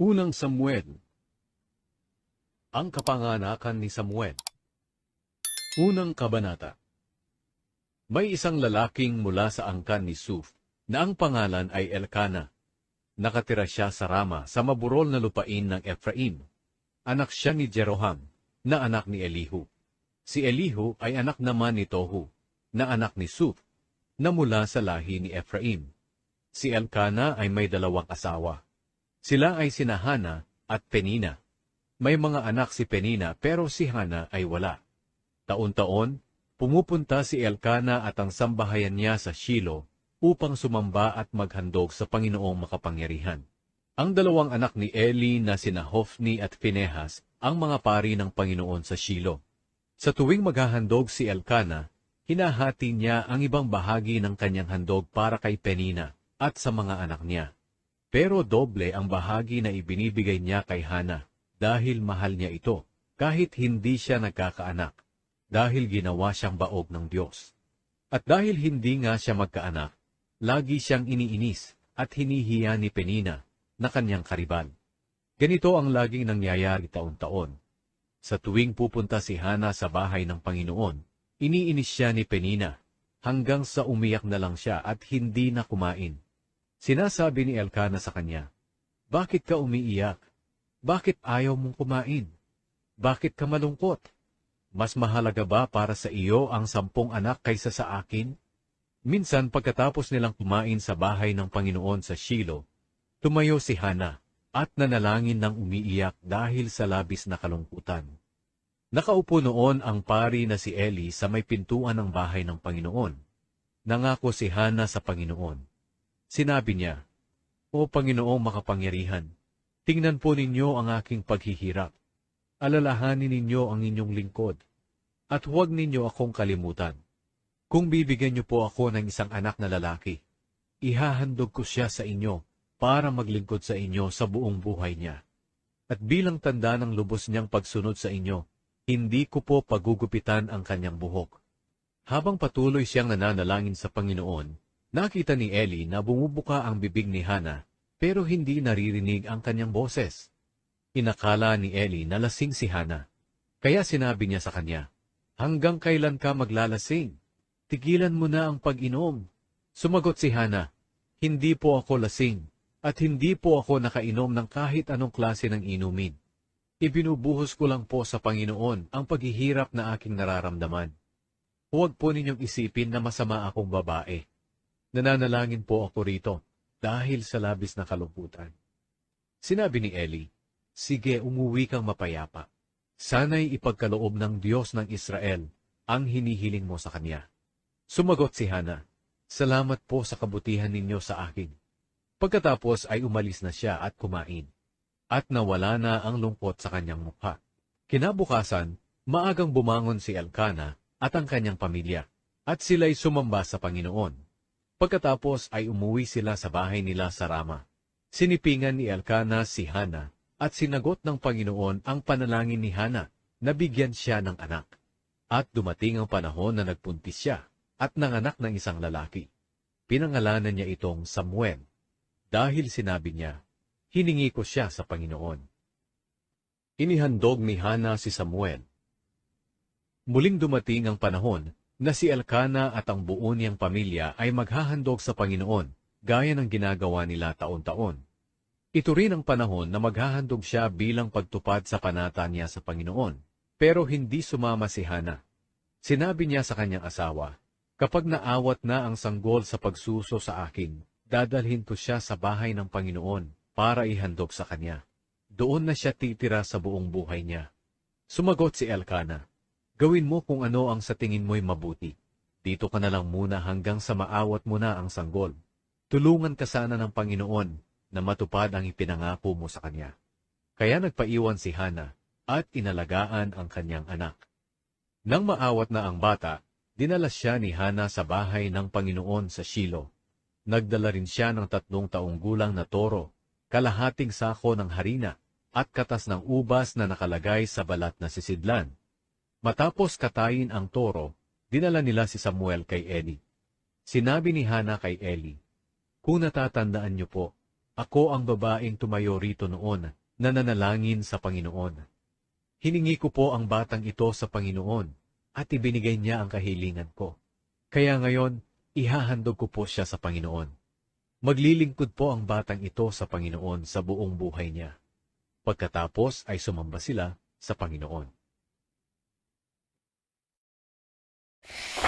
Unang Samuel Ang kapanganakan ni Samuel Unang Kabanata May isang lalaking mula sa angkan ni Suf na ang pangalan ay Elkana. Nakatira siya sa Rama sa maburol na lupain ng Ephraim. Anak siya ni Jeroham, na anak ni Elihu. Si Elihu ay anak naman ni Tohu, na anak ni Suf, na mula sa lahi ni Ephraim. Si Elkana ay may dalawang asawa. Sila ay sina Hana at Penina. May mga anak si Penina pero si Hana ay wala. Taon-taon, pumupunta si Elkana at ang sambahayan niya sa Shilo upang sumamba at maghandog sa Panginoong makapangyarihan. Ang dalawang anak ni Eli na sina Hofni at Pinehas ang mga pari ng Panginoon sa Shilo. Sa tuwing maghahandog si Elkana, hinahati niya ang ibang bahagi ng kanyang handog para kay Penina at sa mga anak niya. Pero doble ang bahagi na ibinibigay niya kay Hana dahil mahal niya ito kahit hindi siya nagkakaanak dahil ginawa siyang baog ng Diyos. At dahil hindi nga siya magkaanak, lagi siyang iniinis at hinihiya ni Penina na kanyang karibal. Ganito ang laging nangyayari taon-taon. Sa tuwing pupunta si Hana sa bahay ng Panginoon, iniinis siya ni Penina hanggang sa umiyak na lang siya at hindi na kumain. Sinasabi ni Elkana sa kanya, Bakit ka umiiyak? Bakit ayaw mong kumain? Bakit ka malungkot? Mas mahalaga ba para sa iyo ang sampung anak kaysa sa akin? Minsan pagkatapos nilang kumain sa bahay ng Panginoon sa Shilo, tumayo si Hana at nanalangin ng umiiyak dahil sa labis na kalungkutan. Nakaupo noon ang pari na si Eli sa may pintuan ng bahay ng Panginoon. Nangako si Hana sa Panginoon. Sinabi niya, O Panginoong makapangyarihan, tingnan po ninyo ang aking paghihirap. Alalahanin ninyo ang inyong lingkod, at huwag ninyo akong kalimutan. Kung bibigyan niyo po ako ng isang anak na lalaki, ihahandog ko siya sa inyo para maglingkod sa inyo sa buong buhay niya. At bilang tanda ng lubos niyang pagsunod sa inyo, hindi ko po pagugupitan ang kanyang buhok. Habang patuloy siyang nananalangin sa Panginoon, nakita ni Eli na bumubuka ang bibig ni Hana, pero hindi naririnig ang kanyang boses. Inakala ni Eli na lasing si Hana, kaya sinabi niya sa kanya, Hanggang kailan ka maglalasing? Tigilan mo na ang pag-inom. Sumagot si Hana, Hindi po ako lasing, at hindi po ako nakainom ng kahit anong klase ng inumin. Ibinubuhos ko lang po sa Panginoon ang paghihirap na aking nararamdaman. Huwag po ninyong isipin na masama akong babae. Nananalangin po ako rito dahil sa labis na kalungkutan. Sinabi ni Eli, Sige, umuwi kang mapayapa. Sana'y ipagkaloob ng Diyos ng Israel ang hinihiling mo sa Kanya. Sumagot si Hana, Salamat po sa kabutihan ninyo sa akin. Pagkatapos ay umalis na siya at kumain, at nawala na ang lungkot sa kanyang mukha. Kinabukasan, maagang bumangon si Elkana at ang kanyang pamilya, at sila'y sumamba sa Panginoon. Pagkatapos ay umuwi sila sa bahay nila sa Rama. Sinipingan ni Elkana si Hana at sinagot ng Panginoon ang panalangin ni Hana na bigyan siya ng anak. At dumating ang panahon na nagpuntis siya at nanganak ng isang lalaki. Pinangalanan niya itong Samuel dahil sinabi niya, hiningi ko siya sa Panginoon. Inihandog ni Hana si Samuel. Muling dumating ang panahon na si Elkana at ang buo niyang pamilya ay maghahandog sa Panginoon gaya ng ginagawa nila taon-taon. Ito rin ang panahon na maghahandog siya bilang pagtupad sa panata niya sa Panginoon. Pero hindi sumama si Hana. Sinabi niya sa kanyang asawa, Kapag naawat na ang sanggol sa pagsuso sa akin, dadalhin ko siya sa bahay ng Panginoon para ihandog sa kanya. Doon na siya titira sa buong buhay niya. Sumagot si Elkana, Gawin mo kung ano ang sa tingin mo'y mabuti. Dito ka na lang muna hanggang sa maawat mo na ang sanggol. Tulungan ka sana ng Panginoon na matupad ang ipinangako mo sa kanya. Kaya nagpaiwan si Hana at inalagaan ang kanyang anak. Nang maawat na ang bata, dinala siya ni Hana sa bahay ng Panginoon sa Shilo. Nagdala rin siya ng tatlong taong gulang na toro, kalahating sako ng harina, at katas ng ubas na nakalagay sa balat na sisidlan. Matapos katayin ang toro, dinala nila si Samuel kay Eli. Sinabi ni Hana kay Eli, Kung natatandaan niyo po, Ako ang babaeng tumayo rito noon na nanalangin sa Panginoon. Hiningi ko po ang batang ito sa Panginoon at ibinigay niya ang kahilingan ko. Kaya ngayon, ihahandog ko po siya sa Panginoon. Maglilingkod po ang batang ito sa Panginoon sa buong buhay niya. Pagkatapos ay sumamba sila sa Panginoon. you